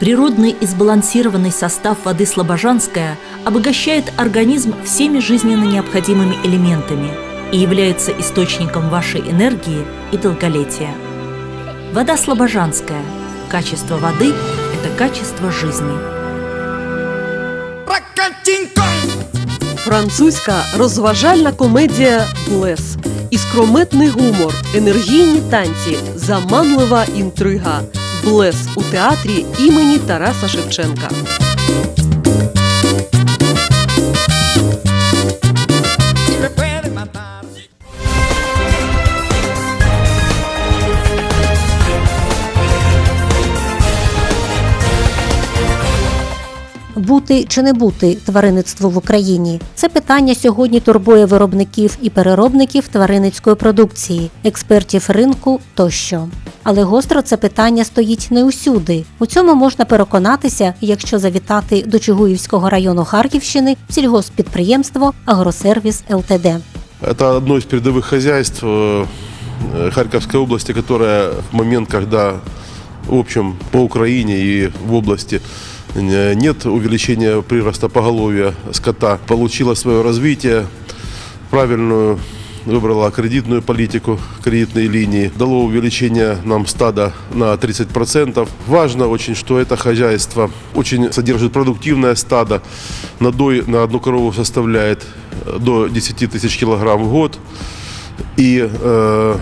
Природный и сбалансированный состав воды Слобожанская обогащает организм всеми жизненно необходимыми элементами и является источником вашей энергии и долголетия. Вода Слобожанская. Качество воды – это качество жизни. Французька розважальна комедія Блес. Іскрометний гумор, енергійні танці, заманлива інтрига. Блес у театрі імені Тараса Шевченка. Бути чи не бути тваринництву в Україні це питання сьогодні турбує виробників і переробників тваринницької продукції, експертів ринку тощо. Але гостро це питання стоїть не усюди. У цьому можна переконатися, якщо завітати до Чугуївського району Харківщини в сільгосппідприємство Агросервіс ЛТД. Это одно из передовых хозяйств э, э, Харьковской области, которое в момент, когда, в общем, по Украине и в области э, нет увеличения прироста поголовья скота, получило свое развитие, правильную выбрала кредитную политику, кредитные линии, дало увеличение нам стада на 30%. Важно очень, что это хозяйство очень содержит продуктивное стадо. Надой на одну корову составляет э, до 10 тысяч килограмм в год. И э,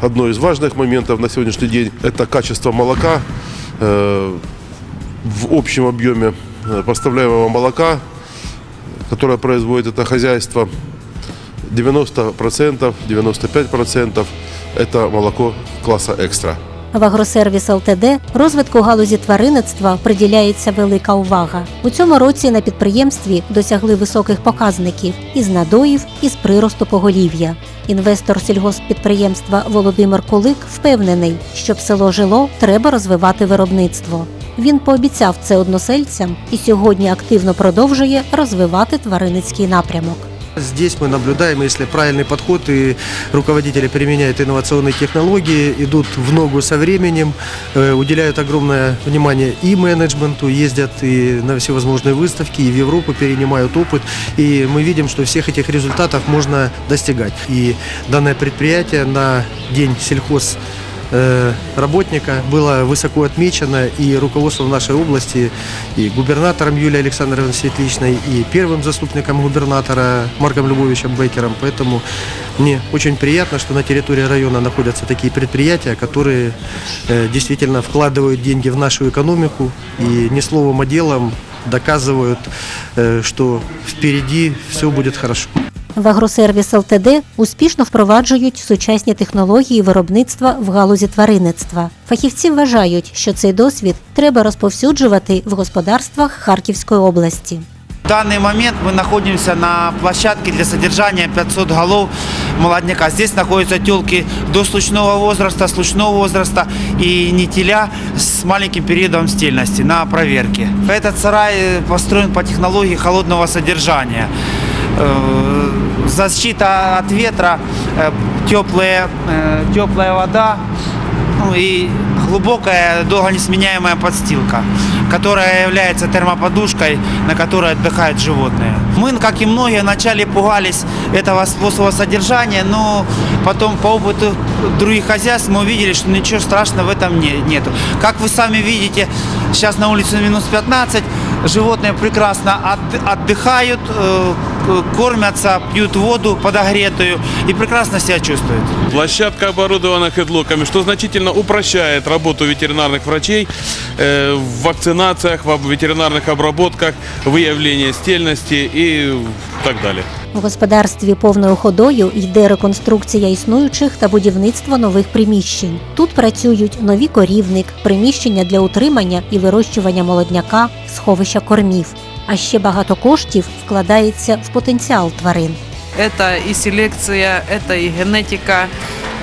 одно из важных моментов на сегодняшний день – это качество молока. Э, в общем объеме э, поставляемого молока, которое производит это хозяйство, 90%, 95% это молоко класса экстра. В Агросервіс ЛТД розвитку галузі тваринництва приділяється велика увага. У цьому році на підприємстві досягли високих показників із надоїв і з приросту поголів'я. Інвестор сільгосппідприємства Володимир Кулик впевнений, щоб село жило, треба розвивати виробництво. Він пообіцяв це односельцям і сьогодні активно продовжує розвивати тваринницький напрямок. Здесь мы наблюдаем, если правильный подход и руководители применяют инновационные технологии, идут в ногу со временем, э, уделяют огромное внимание и менеджменту, ездят и на всевозможные выставки, и в Европу перенимают опыт. И мы видим, что всех этих результатов можно достигать. И данное предприятие на День сельхоз э, работника было высоко отмечено и руководством нашей области, и губернатором Юлией Александровной Светличной, и первым заступником губернатора Марком Любовичем Бекером. Поэтому мне очень приятно, что на территории района находятся такие предприятия, которые э, действительно вкладывают деньги в нашу экономику и не словом, а делом доказывают, э, что впереди все будет хорошо. В Агросервіс ЛТД успішно впроваджують сучасні технології виробництва в галузі тваринництва. Фахівці вважають, що цей досвід треба розповсюджувати в господарствах Харківської області. В данный момент мы находимся на площадке для содержания 500 голов молодняка. Здесь находятся телки до случного возраста, случного возраста и нетеля с маленьким периодом стельности на проверке. Этот сарай э, построен по технологии холодного содержания. Э, Защита от ветра, э, теплая, теплая вода, ну и глубокая, долго несменяемая подстилка, которая является термоподушкой, на которой отдыхают животные. Мы, как и многие, вначале пугались этого способа содержания, но потом по опыту других хозяйств мы увидели, что ничего страшного в этом не, нету. Как вы сами видите, сейчас на улице минус 15, животные прекрасно от- отдыхают, э, кормятся, пьют воду подогретую и прекрасно себя чувствуют. Площадка оборудована хедлоками, что значительно упрощает работу ветеринарных врачей э, в вакцинациях, в об- ветеринарных обработках, выявлении стельности и так далее. У господарстві повною ходою йде реконструкція існуючих та будівництво нових приміщень. Тут працюють нові корівник, приміщення для утримання і вирощування молодняка, сховища кормів. А ще багато коштів вкладається в потенціал тварин. это и селекция, это и генетика.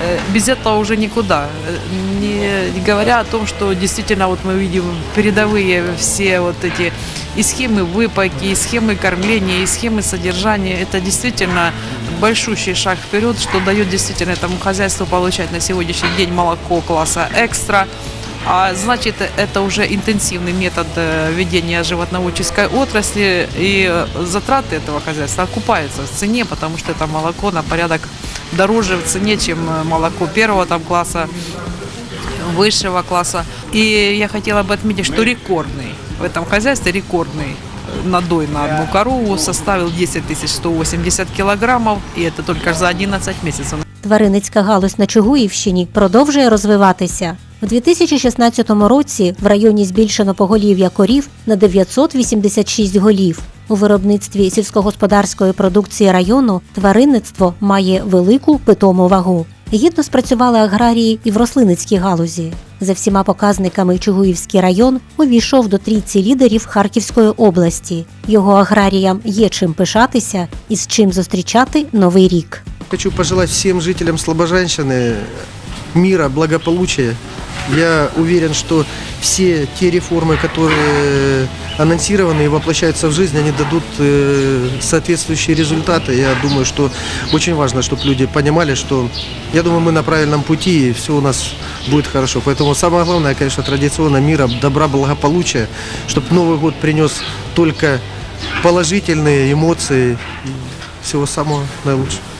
Э, Без этого уже никуда. Э, Не говоря о том, что действительно вот мы видим передовые все вот эти и схемы выпайки, и схемы кормления, и схемы содержания. Это действительно большущий шаг вперед, что дает действительно этому хозяйству получать на сегодняшний день молоко класса экстра, А значит, это уже интенсивный метод э, ведения животноводческой отрасли, и э, затраты этого хозяйства окупаются в цене, потому что это молоко на порядок дороже в цене, чем э, молоко первого там класса, высшего класса. И я хотела бы отметить, что рекордный в этом хозяйстве, рекордный э, надой на одну корову составил 10 180 килограммов, и это только за 11 месяцев. Тваринницька галузь на Чугуївщині продовжує розвиватися. У 2016 році в районі збільшено поголів'я корів на 986 голів. У виробництві сільськогосподарської продукції району тваринництво має велику питому вагу. Гідно спрацювали аграрії і в рослинницькій галузі. За всіма показниками Чугуївський район увійшов до трійці лідерів Харківської області. Його аграріям є чим пишатися і з чим зустрічати новий рік. Хочу пожелать всем жителям Слобожанщины мира, благополучия. Я уверен, что все те реформы, которые анонсированы и воплощаются в жизнь, они дадут э, соответствующие результаты. Я думаю, что очень важно, чтобы люди понимали, что я думаю, мы на правильном пути и все у нас будет хорошо. Поэтому самое главное, конечно, традиционно мира, добра, благополучия, чтобы Новый год принес только положительные эмоции всего самого наилучшего.